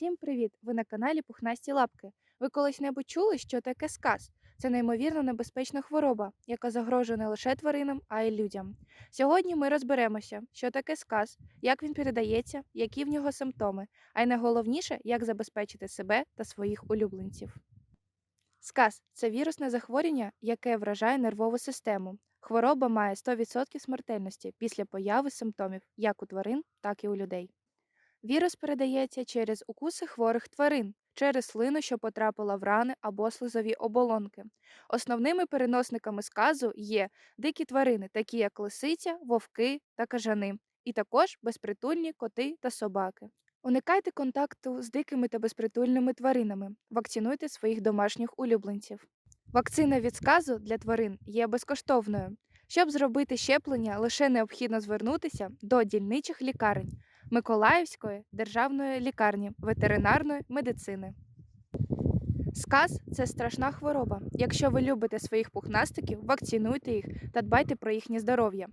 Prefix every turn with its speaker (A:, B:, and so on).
A: Всім привіт! Ви на каналі Пухнасті Лапки. Ви колись-небудь чули, що таке сказ? Це неймовірно небезпечна хвороба, яка загрожує не лише тваринам, а й людям. Сьогодні ми розберемося, що таке сказ, як він передається, які в нього симптоми, а й найголовніше, як забезпечити себе та своїх улюбленців. Сказ це вірусне захворювання, яке вражає нервову систему. Хвороба має 100% смертельності після появи симптомів як у тварин, так і у людей. Вірус передається через укуси хворих тварин, через слину, що потрапила в рани або слизові оболонки. Основними переносниками сказу є дикі тварини, такі як лисиця, вовки та кажани, і також безпритульні коти та собаки. Уникайте контакту з дикими та безпритульними тваринами. Вакцинуйте своїх домашніх улюбленців. Вакцина від сказу для тварин є безкоштовною. Щоб зробити щеплення, лише необхідно звернутися до дільничих лікарень. Миколаївської державної лікарні ветеринарної медицини. Сказ це страшна хвороба. Якщо ви любите своїх пухнастиків, вакцинуйте їх та дбайте про їхнє здоров'я.